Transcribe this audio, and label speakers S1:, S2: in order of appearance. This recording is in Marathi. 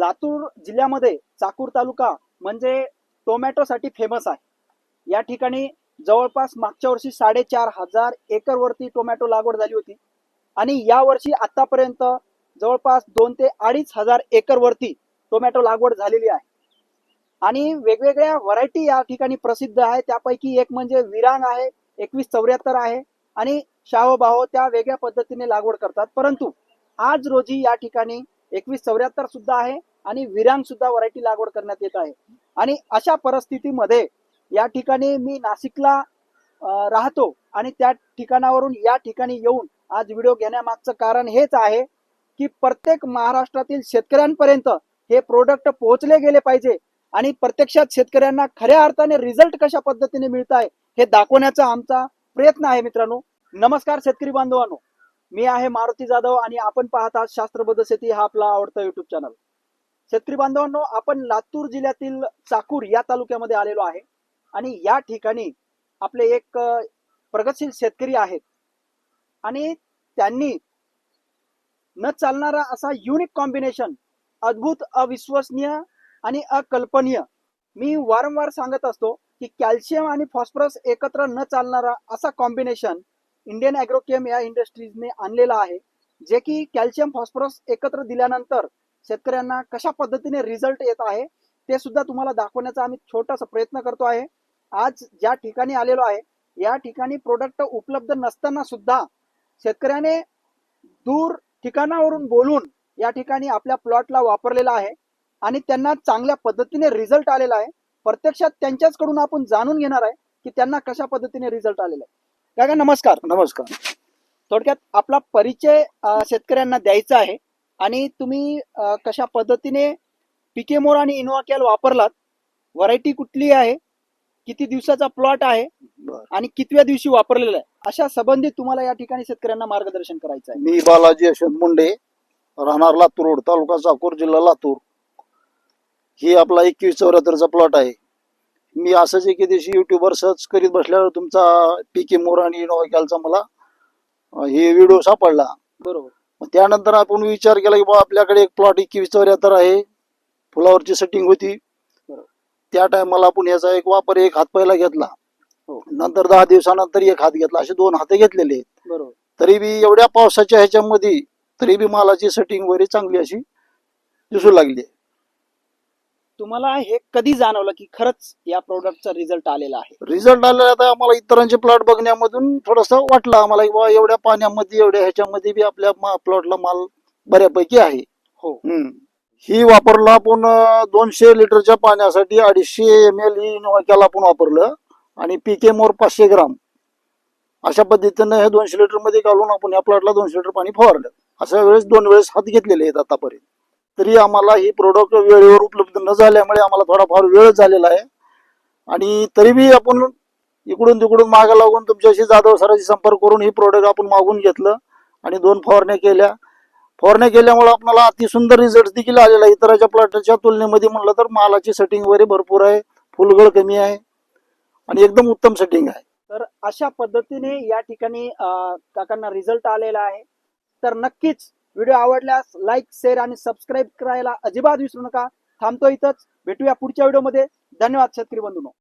S1: लातूर जिल्ह्यामध्ये चाकूर तालुका म्हणजे टोमॅटोसाठी फेमस आहे. या ठिकाणी जवळपास मागच्या वर्षी साडेचार हजार एकरवरती टोमॅटो लागवड झाली होती. आणि या वर्षी आतापर्यंत जवळपास दोन ते अडीच हजार एकरवरती टोमॅटो लागवड झालेली आहे. आणि वेगवेगळ्या व्हरायटी या ठिकाणी प्रसिद्ध आहे. त्यापैकी एक म्हणजे विरांग आहे एकवीस चौऱ्याहत्तर आहे आणि शाहोबाहो त्या वेगळ्या पद्धतीने लागवड करतात. परंतु आज रोजी या ठिकाणी एकवीस चौऱ्याहत्तर सुद्धा आहे. आणि विरान सुद्धा व्हरायटी लागवड करण्यात येत आहे. आणि अशा परिस्थितीमध्ये या ठिकाणी मी नाशिकला राहतो आणि त्या ठिकाणावरून या ठिकाणी येऊन आज व्हिडिओ घेण्यामागचं कारण हेच आहे की प्रत्येक महाराष्ट्रातील शेतकऱ्यांपर्यंत हे प्रोडक्ट पोहोचले गेले पाहिजे आणि प्रत्यक्षात शेतकऱ्यांना खऱ्या अर्थाने रिझल्ट कशा पद्धतीने मिळत आहे हे दाखवण्याचा आमचा प्रयत्न आहे मित्रांनो. नमस्कार शेतकरी बांधवांनो. मी आहे मारुती जाधव आणि आपण पाहत आहात शास्त्रबद्ध शेती हा आपला आवडता युट्यूब चॅनल शेतकरी बांधवांनो आपण लातूर जिल्ह्यातील चाकूर या तालुक्यामध्ये आलेलो आहे. आणि या ठिकाणी आपले एक प्रगतशील शेतकरी आहेत. आणि त्यांनी न चालणारा असा युनिक कॉम्बिनेशन अद्भुत अविश्वसनीय आणि अकल्पनीय मी वारंवार सांगत असतो की कॅल्शियम आणि फॉस्फरस एकत्र न चालणारा असा कॉम्बिनेशन इंडियन अॅग्रोकेम या इंडस्ट्रीजने आणलेला आहे जे की कॅल्शियम फॉस्फरस एकत्र दिल्यानंतर शेतकऱ्यांना कशा पद्धतीने रिझल्ट येत आहे ते सुद्धा तुम्हाला दाखवण्याचा आम्ही छोटासा प्रयत्न करतो आहे. आज ज्या ठिकाणी आलेलो आहे या ठिकाणी प्रोडक्ट उपलब्ध नसताना सुद्धा शेतकऱ्याने दूर ठिकाणावरून बोलून या ठिकाणी आपल्या प्लॉटला वापरलेला आहे आणि त्यांना चांगल्या पद्धतीने रिझल्ट आलेला आहे. प्रत्यक्षात त्यांच्याचकडून आपण जाणून घेणार आहे की त्यांना कशा पद्धतीने रिझल्ट आलेला आहे. काका नमस्कार.
S2: नमस्कार.
S1: थोडक्यात आपला परिचय शेतकऱ्यांना द्यायचा आहे. आणि तुम्ही कशा पद्धतीने पिकेमोर आणि इनोवाकॅल वापरलात व्हरायटी कुठली आहे किती दिवसाचा प्लॉट आहे आणि कितव्या दिवशी वापरलेला आहे अशा संबंधित तुम्हाला या ठिकाणी शेतकऱ्यांना मार्गदर्शन करायचं आहे.
S2: मी बालाजी यशवंत मुंडे राहणार लातूर रोड तालुका चाकूर जिल्हा लातूर. ही आपला एकवीस चौऱ्याहत्तरचा प्लॉट आहे. मी असंच एके दिवशी युट्यूबवर सर्च करीत बसल्यावर तुमचा पीके मोर आणि इनोव्हाकॅलचा मला हे व्हिडिओ सापडला.
S1: बरोबर.
S2: मग त्यानंतर आपण विचार केला की बा आपल्याकडे एक प्लॉट एकवीस चौऱ्याहत्तर आहे. फुलावरची सेटिंग होती. त्या टायमाला आपण याचा एक वापर एक हात पहिला घेतला.
S1: हो.
S2: नंतर दहा दिवसानंतर एक हात घेतला. असे दोन हात घेतलेले आहेत.
S1: बरोबर.
S2: तरी बी एवढ्या पावसाच्या ह्याच्यामध्ये तरी बी मालाची सेटिंग वगैरे चांगली अशी दिसू लागली
S1: तुम्हाला हे कधी जाणवलं की खरंच या प्रोडक्टचा रिझल्ट आलेला आहे?
S2: रिझल्ट आलेला आता आम्हाला इतरांचे प्लॉट बघण्यामधून थोडस वाटलं आम्हाला की एवढ्या पाण्यामध्ये एवढ्या ह्याच्यामध्ये बी आपल्या प्लॉटला माल बऱ्यापैकी आहे.
S1: हो.
S2: ही वापरलं आपण दोनशे लिटरच्या पाण्यासाठी अडीचशे एम एल ही नोवाक्याला आपण वापरलं आणि पीके मोर पाचशे ग्राम. अशा पद्धतीनं हे दोनशे लिटरमध्ये घालून आपण या प्लॉटला दोनशे लिटर पाणी फवारलं. अशा वेळेस दोन वेळेस हात घेतलेले आहेत आतापर्यंत. तरी आम्हाला ही प्रोडक्ट वेळेवर उपलब्ध न झाल्यामुळे आम्हाला थोडाफार वेळ झालेला आहे. आणि तरी बी आपण इकडून तिकडून मागे लागून तुमच्याशी जाधव सरांशी संपर्क करून ही प्रोडक्ट आपण मागून घेतलं आणि दोन फवारण्या केल्या. फवारण्या केल्यामुळे आपल्याला अतिसुंदर रिझल्ट देखील आलेला आहे. इतराच्या प्लॉटच्या तुलनेमध्ये म्हणलं तर मालाची सेटिंग वगैरे भरपूर आहे. फुलगळ कमी आहे. आणि एकदम उत्तम सेटिंग आहे.
S1: तर अशा पद्धतीने या ठिकाणी काकांना रिझल्ट आलेला आहे. तर नक्कीच व्हिडिओ आवडल्यास लाईक शेअर आणि सबस्क्राईब करायला अजिबात विसरू नका. थांबतो इथंच. भेटूया पुढच्या व्हिडिओमध्ये. धन्यवाद शेतकरी बंधूंनो.